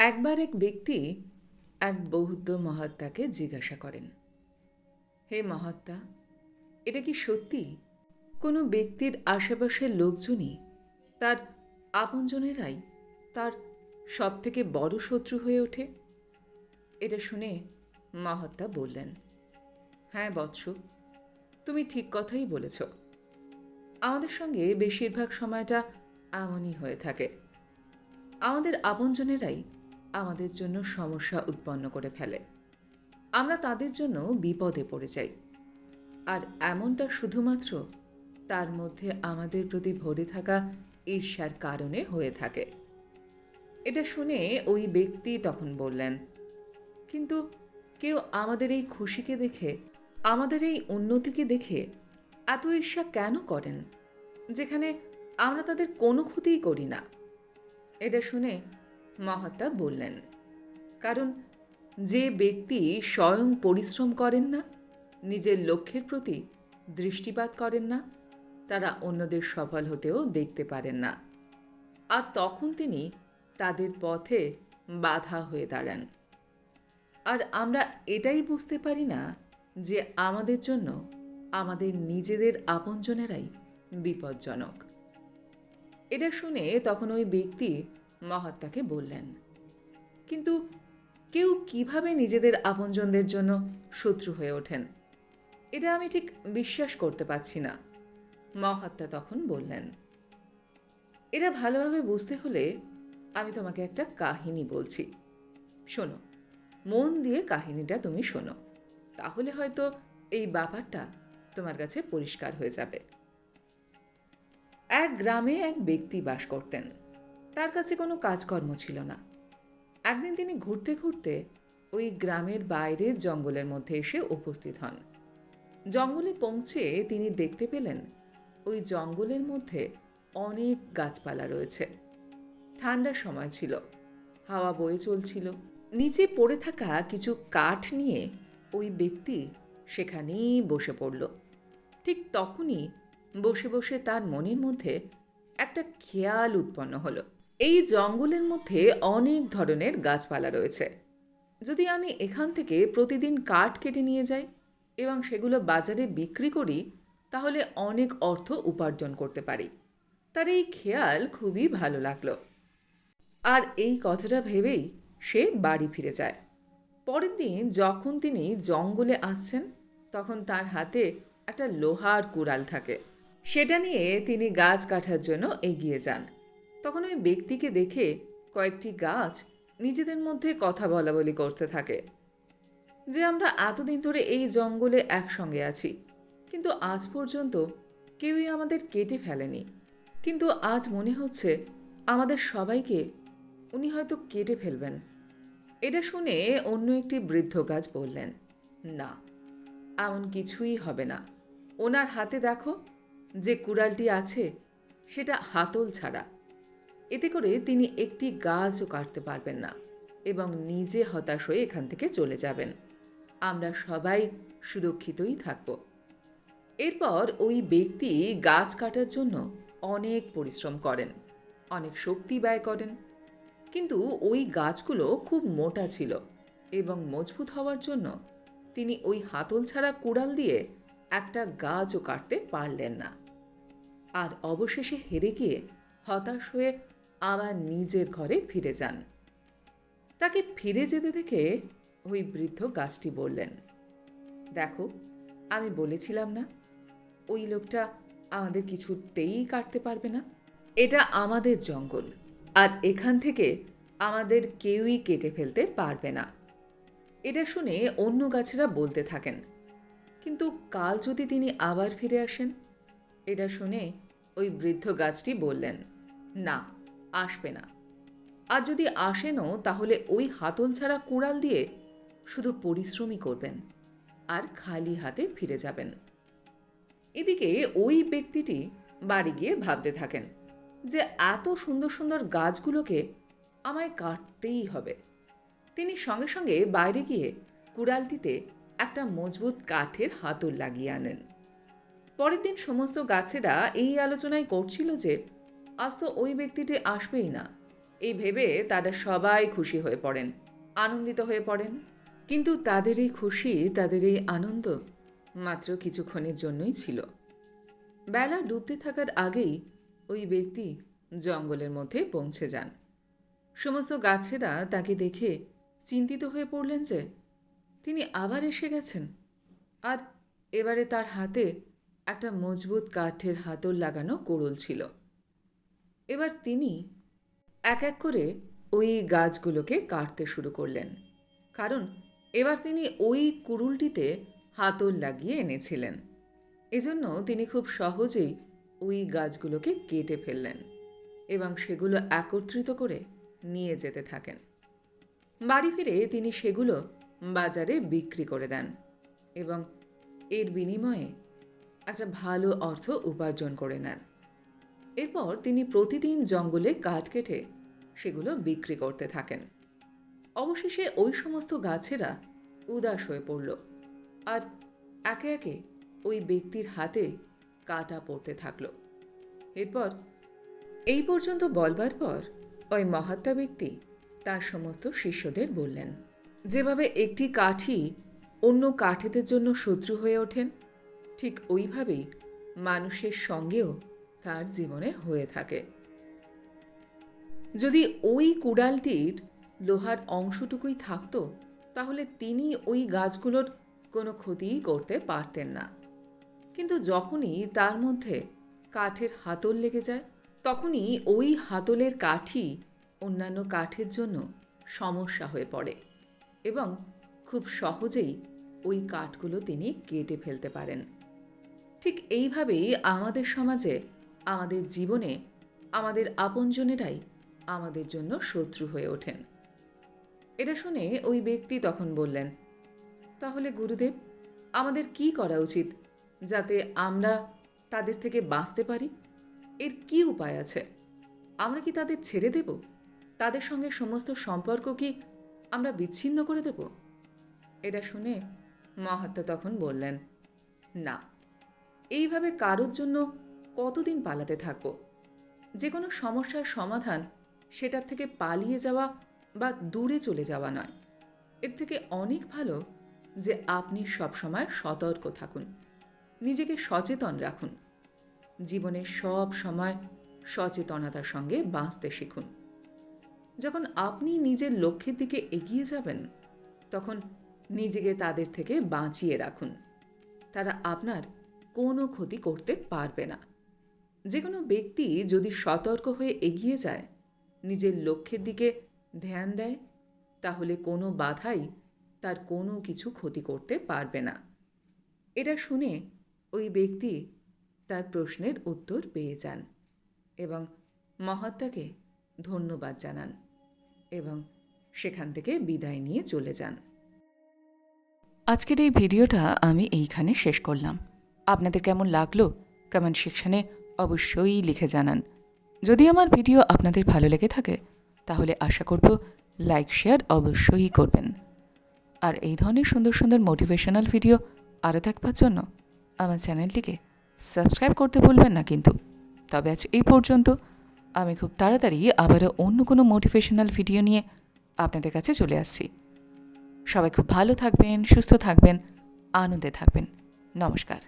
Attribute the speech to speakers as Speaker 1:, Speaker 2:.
Speaker 1: একবার এক ব্যক্তি এক বৌদ্ধ মহাত্মাকে জিজ্ঞাসা করেন, হে মহাত্মা, এটা কি সত্যি? কোনো ব্যক্তির আশেপাশের লোকজনই তার আপনজনেরাই তার সবথেকে বড় শত্রু হয়ে ওঠে? এটা শুনে মহাত্মা বললেন হ্যাঁ বৎস, তুমি ঠিক কথাই বলেছ। আমাদের সঙ্গে বেশিরভাগ সময়টা এমনই হয়ে থাকে। আমাদের আপনজনেরাই আমাদের জন্য সমস্যা উৎপন্ন করে ফেলে। আমরা তাদের জন্য বিপদে পড়ে যাই। আর এমনটা শুধুমাত্র তার মধ্যে আমাদের প্রতি ভরে থাকা ঈর্ষার কারণে হয়ে থাকে। এটা শুনে ওই ব্যক্তি তখন বললেন, কিন্তু কেউ আমাদের এই খুশিকে দেখে, আমাদের এই উন্নতিকে দেখে এত ঈর্ষা কেন করেন? যেখানে আমরা তাদের কোনো ক্ষতিই করি না। এটা শুনে মহাত্মা বললেন, কারণ যে ব্যক্তি স্বয়ং পরিশ্রম করেন না, নিজের লক্ষ্যের প্রতি দৃষ্টিপাত করেন না, তারা অন্যদের সফল হতেও দেখতে পারেন না। আর তখন তিনি তাদের পথে বাধা হয়ে দাঁড়ান। আর আমরা এটাই বুঝতে পারি না যে আমাদের জন্য আমাদের নিজেদের আপনজনেরাই বিপজ্জনক। এটা শুনে তখন ওই ব্যক্তি মহাত্মাকে বললেন। কিন্তু কেউ কীভাবে নিজেদের আপনজনদের জন্য শত্রু হয়ে ওঠেন? এটা আমি ঠিক বিশ্বাস করতে পারছি না, মহাত্মা তখন বললেন। এটা ভালোভাবে বুঝতে হলে আমি তোমাকে একটা কাহিনী বলছি। শোনো, মন দিয়ে কাহিনীটা তুমি শোনো, তাহলে হয়তো এই ব্যাপারটা তোমার কাছে পরিষ্কার হয়ে যাবে। এক গ্রামে এক ব্যক্তি বাস করতেন। তার কাছে কোনো কাজকর্ম ছিল না। একদিন তিনি ঘুরতে ঘুরতে ওই গ্রামের বাইরে জঙ্গলের মধ্যে এসে উপস্থিত হন। জঙ্গলে পৌঁছে তিনি দেখতে পেলেন ওই জঙ্গলের মধ্যে অনেক গাছপালা রয়েছে। ঠান্ডার সময় ছিল, হাওয়া বয়ে চলছিল। নিচে পড়ে থাকা কিছু কাঠ নিয়ে ওই ব্যক্তি সেখানেই বসে পড়ল। ঠিক তখনই বসে বসে তার মনের মধ্যে একটা খেয়াল উৎপন্ন হলো। এই জঙ্গলের মধ্যে অনেক ধরনের গাছপালা রয়েছে। যদি আমি এখান থেকে প্রতিদিন কাঠ কেটে নিয়ে যাই এবং সেগুলো বাজারে বিক্রি করি, তাহলে অনেক অর্থ উপার্জন করতে পারি। তার এই খেয়াল খুবই ভালো লাগল। আর এই কথাটা ভেবেই সে বাড়ি ফিরে যায়। পরের দিন যখন তিনি জঙ্গলে আসছেন, তখন তার হাতে একটা লোহার কুড়াল থাকে। সেটা নিয়ে তিনি গাছ কাটার জন্য এগিয়ে যান। তখন ওই ব্যক্তিকে দেখে কয়েকটি গাছ নিজেদের মধ্যে কথা বলা বলি করতে থাকে যে আমরা এতদিন ধরে এই জঙ্গলে একসঙ্গে আছি, কিন্তু আজ পর্যন্ত কেউই আমাদের কেটে ফেলেনি। কিন্তু আজ মনে হচ্ছে আমাদের সবাইকে উনি হয়তো কেটে ফেলবেন। এটা শুনে অন্য একটি বৃদ্ধ গাছ বললেন, না, এমন কিছুই হবে না। ওনার হাতে দেখো, যে কুড়ালটি আছে, সেটা হাতল ছাড়া। এতে করে তিনি একটি গাছও কাটতে পারবেন না এবং নিজে হতাশ হয়ে এখান থেকে চলে যাবেন। আমরা সবাই সুরক্ষিতই থাকব। এরপর ওই ব্যক্তি গাছ কাটার জন্য অনেক পরিশ্রম করেন, অনেক শক্তি ব্যয় করেন। কিন্তু ওই গাছগুলো খুব মোটা ছিল এবং মজবুত হওয়ার জন্য তিনি ওই হাতল ছাড়া কুড়াল দিয়ে একটা গাছও কাটতে পারলেন না। আর অবশেষে হেরে গিয়ে হতাশ হয়ে আবার নিজের ঘরে ফিরে যান। তাকে ফিরে যেতে দেখে ওই বৃদ্ধ গাছটি বললেন, দেখো, আমি বলেছিলাম না, ওই লোকটা আমাদের কিছুতেই কাটতে পারবে না। এটা আমাদের জঙ্গল, আর এখান থেকে আমাদের কেউই কেটে ফেলতে পারবে না। এটা শুনে অন্য গাছেরা বলতে থাকেন, কিন্তু কাল যদি তিনি আবার ফিরে আসেন? এটা শুনে ওই বৃদ্ধ গাছটি বললেন, না। আসবে না। আর যদি আসেনও, তাহলে ওই হাতল ছাড়া কুড়াল দিয়ে শুধু পরিশ্রমই করবেন আর খালি হাতে ফিরে যাবেন। এদিকে ওই ব্যক্তিটি বাড়ি গিয়ে ভাবতে থাকেন যে এত সুন্দর সুন্দর গাছগুলোকে আমায় কাটতেই হবে। তিনি সঙ্গে সঙ্গে বাইরে গিয়ে কুড়ালটিতে একটা মজবুত কাঠের হাতল লাগিয়ে আনেন। পরের দিন সমস্ত গাছেরা এই আলোচনায় করছিল যে আজ তো ওই ব্যক্তিটি আসবেই না। এই ভেবে তারা সবাই খুশি হয়ে পড়েন, আনন্দিত হয়ে পড়েন। কিন্তু তাদের এই খুশি, তাদের এই আনন্দ মাত্র কিছুক্ষণের জন্যই ছিল। বেলা ডুবতে থাকার আগেই ওই ব্যক্তি জঙ্গলের মধ্যে পৌঁছে যান। সমস্ত গাছেরা তাকে দেখে চিন্তিত হয়ে পড়লেন যে, তিনি আবার এসে গেছেন। আর এবারে তার হাতে একটা মজবুত কাঠের হাতল লাগানো কোড়ল ছিল। এবার তিনি এক এক করে ওই গাছগুলোকে কাটতে শুরু করলেন। কারণ এবার তিনি ওই কুড়ুলটিতে হাতল লাগিয়ে এনেছিলেন। এজন্য তিনি খুব সহজেই ওই গাছগুলোকে কেটে ফেললেন এবং সেগুলো একত্রিত করে নিয়ে যেতে থাকেন। বাড়ি ফিরে তিনি সেগুলো বাজারে বিক্রি করে দেন এবং এর বিনিময়ে একটা ভালো অর্থ উপার্জন করে নেন। এরপর তিনি প্রতিদিন জঙ্গলে কাঠ কেটে সেগুলো বিক্রি করতে থাকেন। অবশেষে ওই সমস্ত গাছেরা উদাস হয়ে পড়ল আর একে একে ওই ব্যক্তির হাতে কাটা পড়তে থাকল। এরপর এই পর্যন্ত বলবার পর ওই মহাত্মা ব্যক্তি তার সমস্ত শিষ্যদের বললেন, যেভাবে একটি কাঠি অন্য কাঠেদের জন্য শত্রু হয়ে ওঠেন, ঠিক ওইভাবেই মানুষের সঙ্গেও তার জীবনে হয়ে থাকে। যদি ওই কুড়ালটির লোহার অংশটুকুই থাকতো, তাহলে তিনি ওই গাছগুলোর কোনো ক্ষতিই করতে পারতেন না। কিন্তু যখনই তার মধ্যে কাঠের হাতল লেগে যায়, তখনই ওই হাতলের কাঠই অন্যান্য কাঠের জন্য সমস্যা হয়ে পড়ে এবং খুব সহজেই ওই কাঠগুলো তিনি কেটে ফেলতে পারেন। ঠিক এইভাবেই আমাদের সমাজে আমাদের জীবনে আমাদের আপনজনেরাই আমাদের জন্য শত্রু হয়ে ওঠেন। এটা শুনে ওই ব্যক্তি তখন বললেন, তাহলে গুরুদেব, আমাদের কি করা উচিত যাতে আমরা তাদের থেকে বাঁচতে পারি? এর কি উপায় আছে? আমরা কি তাদের ছেড়ে দেব? তাদের সঙ্গে সমস্ত সম্পর্ক কি আমরা বিচ্ছিন্ন করে দেব? এটা শুনে মহাত্মা তখন বললেন, না। এইভাবে কারোর জন্য কতদিন পালাতে থাকব? যে কোনো সমস্যার সমাধান সেটার থেকে পালিয়ে যাওয়া বা দূরে চলে যাওয়া নয়। এর থেকে অনেক ভালো যে আপনি সবসময় সতর্ক থাকুন। নিজেকে সচেতন রাখুন। জীবনে সব সময় সচেতনতার সঙ্গে বাঁচতে শিখুন। যখন আপনি নিজের লক্ষ্যের দিকে এগিয়ে যাবেন, তখন নিজেকে তাদের থেকে বাঁচিয়ে রাখুন। তারা আপনার কোনো ক্ষতি করতে পারবে না। যে কোনো ব্যক্তি যদি সতর্ক হয়ে এগিয়ে যায়, নিজের লক্ষ্যের দিকে ধ্যান দেয়, তাহলে কোনো বাধাই তার কোনো কিছু ক্ষতি করতে পারবে না। এটা শুনে ওই ব্যক্তি তার প্রশ্নের উত্তর পেয়ে যান এবং মহাত্মাকে ধন্যবাদ জানান এবং সেখান থেকে বিদায় নিয়ে চলে যান। আজকের এই ভিডিওটা আমি এইখানে শেষ করলাম। আপনাদের কেমন লাগল? কমেন্ট সেকশনে অবশ্যই লিখে জানান। যদি আমার ভিডিও আপনাদের ভালো লেগে থাকে, তাহলে আশা করব লাইক, শেয়ার অবশ্যই করবেন। আর এই ধরনের সুন্দর সুন্দর মোটিভেশনাল ভিডিও আরও দেখবার জন্য আমার চ্যানেলটিকে সাবস্ক্রাইব করতে ভুলবেন না কিন্তু। তবে আজ এই পর্যন্ত। আমি খুব তাড়াতাড়ি আবারও অন্য কোনো মোটিভেশনাল ভিডিও নিয়ে আপনাদের কাছে চলে আসছি। সবাই খুব ভালো থাকবেন, সুস্থ থাকবেন, আনন্দে থাকবেন। নমস্কার।